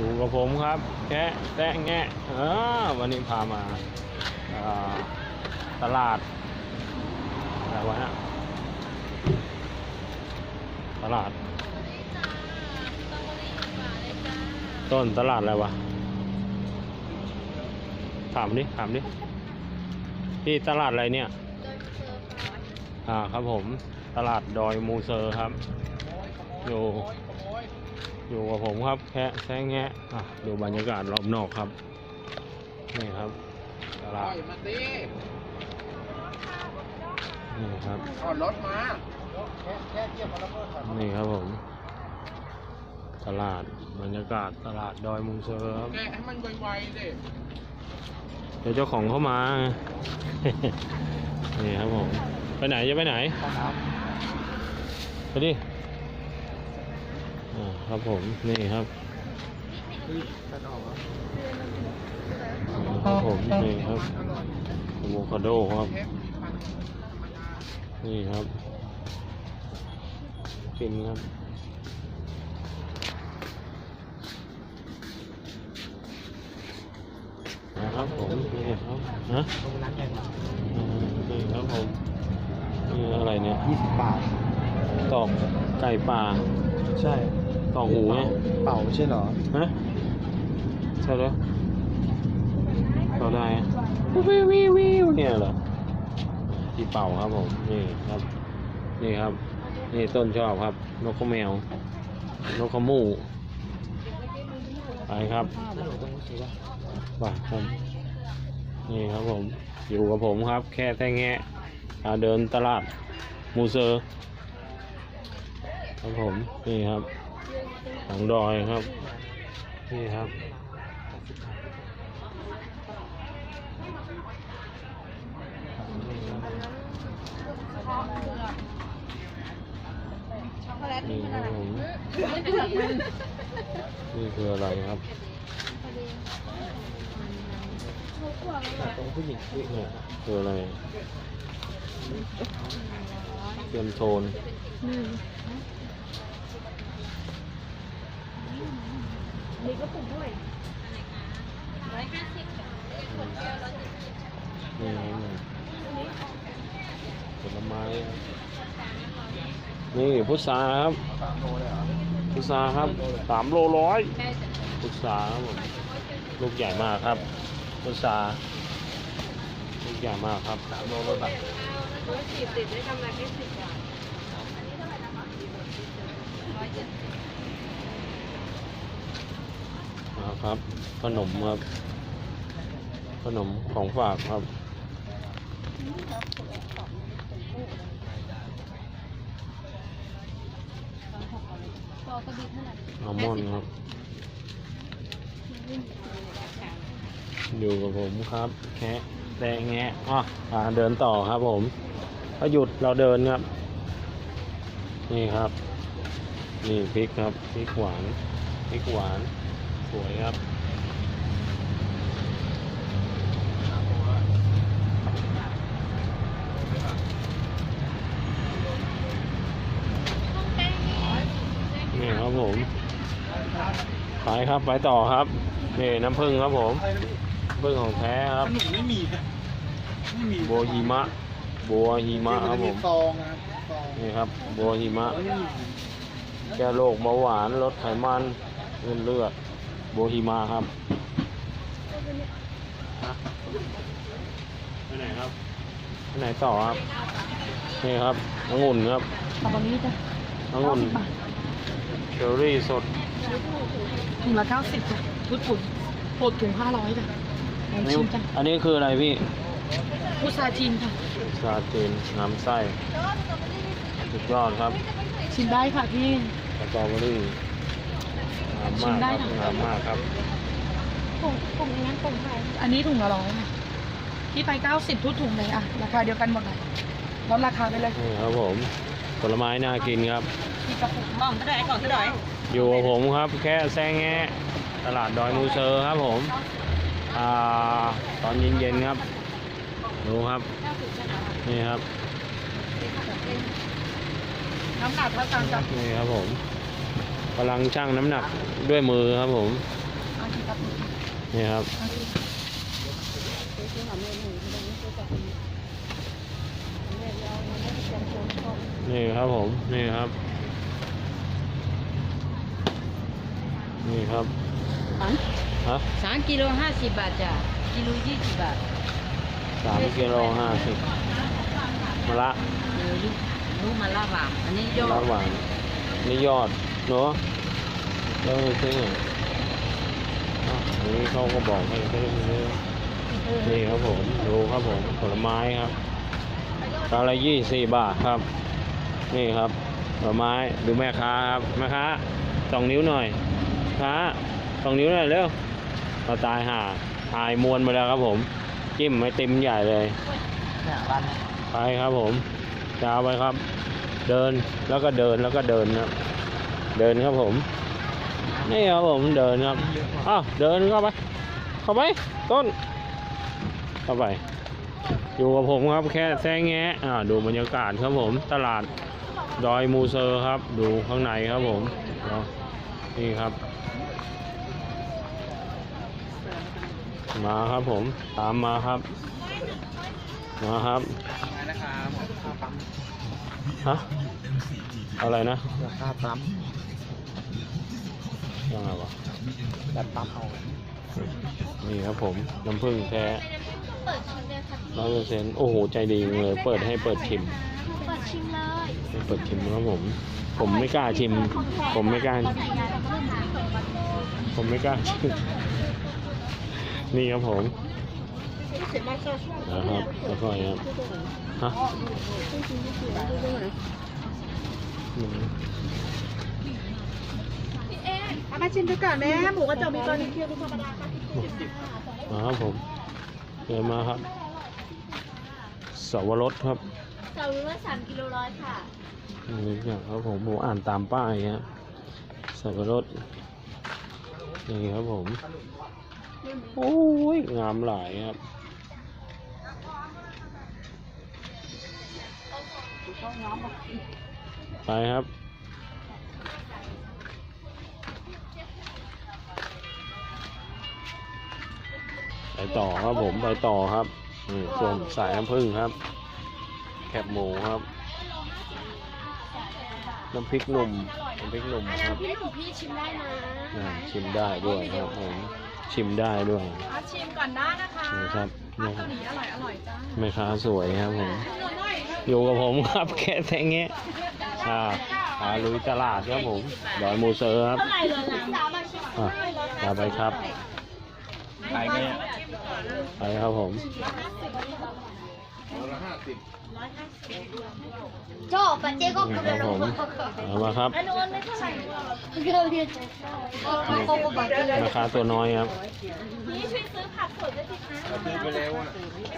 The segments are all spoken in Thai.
อยู่กับผมครับแกะแตะแงะเออวันนี้พามาอ่าตลาดอะไรวะเนี่ยตลาด ต้นตลาดอะไรวะ ถามดิ ถามดิ ที่ตลาดอะไรเนี่ย อ่าครับผม ตลาดดอยมูเซอร์ครับ อยู่ อยู่กับผมครับแคะแซงแงะอะดูบรรยากาศรอบนอกครับ นี่ครับตปลาล่ดอยมาสินี่ครับก่อนรถมาแค่แค่เทียบมาแล้วก็ถอยนี่ครับผม ตลาดบรรยากาศตลาดดอยมูเซอร์ครับแกะให้มันไวๆดิเดี๋ยวเจ้าของเข้ามา นี่ครับผม ไปไหนจะไปไหนครับไปดิ อ่าครับผมนี่ครับกระดอกครับผมนี่ครับอะโวคาโดครับเทปพันธรรมดานี่ครับกินครับนะครับผมนี่ครับฮะตรงนั้นใหญ่มากอ่านี่ครับผมนี่อะไรเนี่ยยี่สิบบาท ตอกไก่ป่า ใช่ ตอกหูไงเป่าไม่ใช่เหรอฮะใช่แล้วเราได้อะวิววิววิวเนี่ยเหรอที่เป่าครับผมนี่ครับนี่ครับ นี่ต้นชอบครับ นกข้าวแมว นกขมูไปครับถ้าหนูต้องซื้อว่าไปครับนี่ครับผม อยู่กับผมครับ แค่แท่งแงะอ่าเดินตลาดมูเซอร์ครับผม นี่ครับ หลังดอยครับ นี่ครับนี่ครับผมนี่คืออะไรครับตรงผู้หญิงนี่คืออะไรเทียมโทน นี่ก็ปุ่มด้วยนี่ครับผลไม้ครับนี่พุทราครับสามโลเลยเหรอพุทราครับสามโลร้อยพุทราครับผมลูกใหญ่มากครับพุทราลูกใหญ่มากครับสามโลรถแบบร้อยสี่สิบได้กำไรแค่สิบบาทนะครับ ขนมครับ ขนมของฝากครับ อัลมอนด์ครับ อยู่กับผมครับ แคะแดงแงะอะอ่าเดินต่อครับผมถ้าหยุดเราเดินครับ นี่ครับ นี่พริกครับ พริกหวาน พริกหวาน สวยครับนี่ครับผม ไปครับไปต่อครับนี่น้ำผึ้งครับผมน้ำผึ้งของแท้ครับขนมไม่มีนะไม่มีบัวหิมะบัวหิมะครับผมซองนะซองนี่ครับบัวหิมะไม่มีแก้โรคเบาหวานลดไขมันเลือดเลือด บัวหิมะครับฮะไปไหนครับไปไหนต่อครับ นี่ครับองุ่นครับตอนนี้จ้ะองุ่นเชอร์รี่สดถุงละเก้าสิบจ้ะพุดปุ่นโหดถุงห้าร้อยจ้ะลองอันนี้ชิมจ้ะอันนี้คืออะไรพี่พุทราจีนค่ะซาเจนน้ำไส้สุดยอดครับ ชิมได้ค่ะพี่สตรอเบอรี่งาม ชิมามกได้ครับค่ะงามมากครับ ถุงถุงนั้นถุงไทยอันนี้ถุงละร้อยค่ะพี่ไปเก้าสิบทุกถุงเลยอะราคาเดียวกันหมดเลยลดราคาไปเลยนี่ครับผม ผลไม้น่ากินครับพี่กระปุกบ้องก็ได้ก่อนก็ได้อยู่กับผมครับแค่แซงแงะตลาดดอยมูเซอร์ครับผมอ่าตอนเย็นๆครับ ดูครับ นี่ครับ น้ำหนักเท่ากันจ้ะนี่ครับผม กำลังชั่งน้ำหนักด้วยมือครับผมนที่ครับนี่ครับ นี่ครับผม นี่ครับ นี่ครับฮะสามกิโลห้าสิบบาทจ้ะ กิโลยี่สิบบาทสามกิโลห้าสิบมะละเออลูกลูกมาล่าหวานอันนี้ยอมะละดหวานนี่ยอด เนาะแล้วมันซื้อไงอ้าวอันนี้เขาก็บอกให้ซื้อซื้อนี่ครับผมดูครับผมผลไม้ครับกาละยี่สี่บาทครับ นี่ครับผลไม้ดูแม่ค้าครับแม่ค้าสองนิ้วหน่อยค้าสองนิ้วหน่อยเร็วเราตายห่าตายมวนไปแล้วครับผม จิ้มไม่เต็มใหญ่เลยเนี่ยร้านไปครับผมยาวไปครับ เดินแล้วก็เดินแล้วก็เดินครับ เดินครับผม นี่ครับผมเดินครับอ้าวเดินเข้าไป เข้าไป ต้น เข้าไป อยู่กับผมครับแค่แซงแงะอ่าดูบรรยากาศครับผม ตลาดดอยมูเซอร์ครับ ดูข้างในครับผมเนาะนี่ครับ มาครับผม ตามมาครับ มาครับราคาค่าปั๊มฮะอะไรนะ ราคาปั๊ม ยังไงวะแบบปั๊มเอานี่ครับผมน้ำผึ้งแท้ร้อยเปอร์เซ็นต์โอ้โห ใจดีจังเลย เปิดให้เปิดชิม เปิดชิมเลยให้เปิดชิมครับผม ผมไม่กล้าชิม ผมไม่กล้า ผมไม่กล้าชิม นี่ครับผมนะครับแล้วก็ครับฮะอืม เอามาชิมดูก่อนแม่หมูกระจกมีตัวนี้มาครับผมเดินมาครับสวรสครับเสาร์ละสามกิโลร้อยค่ะนี่อย่างครับผมผมอ่านตามป้ายครับสับปะรดนี่ครับผมโอ้ยงามหลายครับไปครับ ไปต่อครับผมไปต่อครับนี่ส่วนสายน้ำผึ้งครับ แคบหมูครับ น้ำพริกหนุ่มน้ำพริกหนุ่มครับพี่หนุ่มพี่ชิมได้นะอ่าชิมได้ด้วยครับผมชิมได้ด้วยเอาชิมก่อนได้นะคะนี่ครับผันี่กคเการับหลีอร่อยอร่อยจ้าแม่ค้าสวยครับผมอยู่กับผมครับแค่แทงเงี้ยอ่าพาลุยตลาดครับผมดอยมูเซอร์ครับเท่าไหร่เลยนะสามบาทชิมอะตามไปครับ ขายไงไปครับผมชอบปะเจ๊ก็นี่กูครับผมเอามาครับอันนู้นไม่เท่าไหร่เกินเรียนโกโก้บาร์เกอร์แม่ค้าตัวน้อยครับนี่ช่วยซื้อผักสดด้วยสิคะซื้อไปแล้วอะ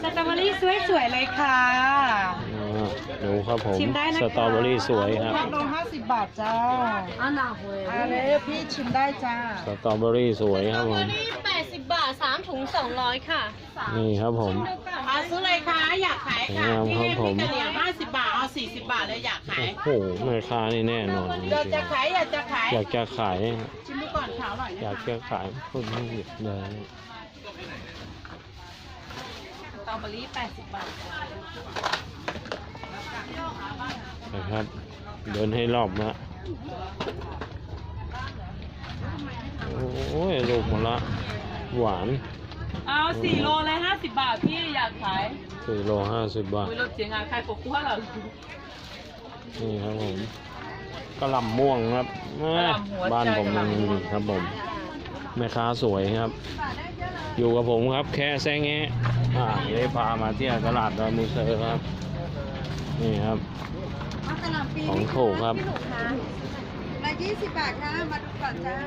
สตรอเบอรี่สวยๆเลยค่ะอ่าดูครับผมชิมได้นะคะสตรอเบอรี่สวยครับแพ็คโลห้าสิบบาทจ้าอันน่ะหวยเอาเลยพี่ชิมได้จ้าสตรอเบอรี่สวยครับผมนี่แปดสิบบาทสามถุงสองร้อยค่ะนี่ครับผม เอาซื้อเลยค่ะอยากขายค่ะงามพี่ครับผม พี่กะเหรี่ยงห้าสิบบาทเอาสี่สิบบาทเลยอยากขายโอ้โหแม่ค้านี่แน่นอนจริงอยากจะขายอยากจะขายๆอยากจะขาย ชิมดูก่อนขาวหน่อยอนะยากจะขายพูดไม่หยุดเลย สตรอเบอรี่แปดสิบบาทนะครับ เดินให้รอบนะโอ้ยลูกมะละ หวานเอาสี่โลเลยห้าสิบบาทพี่อยากขายสี่โลห้าสิบบาทอุ้ยรถเจียงอะขายปกกั้วเหรอนี่ครับผมกระหล่ำม่วงครับแม่บ้านผมยังมีครับผมแม่ค้าสวยครับ อยู่กับผมครับ แค่แซงแงะอ่าได้พามาเที่ยวตลาดดอยมูเซอร์ครับ นี่ครับ ของถูกครับมายี่สิบบาทค่ะ มาดูก่อนจ้าน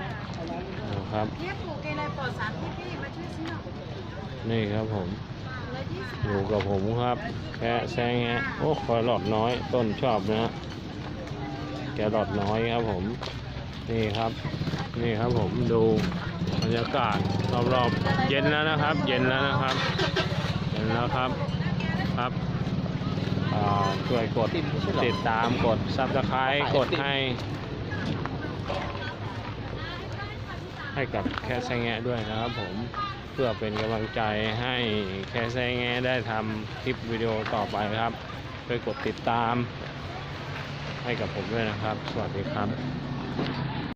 ะ ครับเนี่ยปลูกเองเลปลอดสารพิษพี่มาช่วยซื้อหน่อยนี่ครับผม อยู่กับผมครับ แค่แซงแงะโอ้คอยหลอดน้อย ต้นชอบนะฮะแกหลอดน้อยครับผม นี่ครับ นี่ครับผมดูบรรยากาศรอบๆ เย็นแล้วนะครับ เย็นแล้วนะครับเย็นแล้วครับครับช่วยกดติดตามกดซับสไครต์กดให้ ให้กับแคสแซงแงะด้วยนะครับผมเพื่อเป็นกำลังใจให้แคสแซงแงะได้ทำคลิปวิดีโอต่อไปครับไปกดติดตามให้กับผมด้วยนะครับ สวัสดีครับ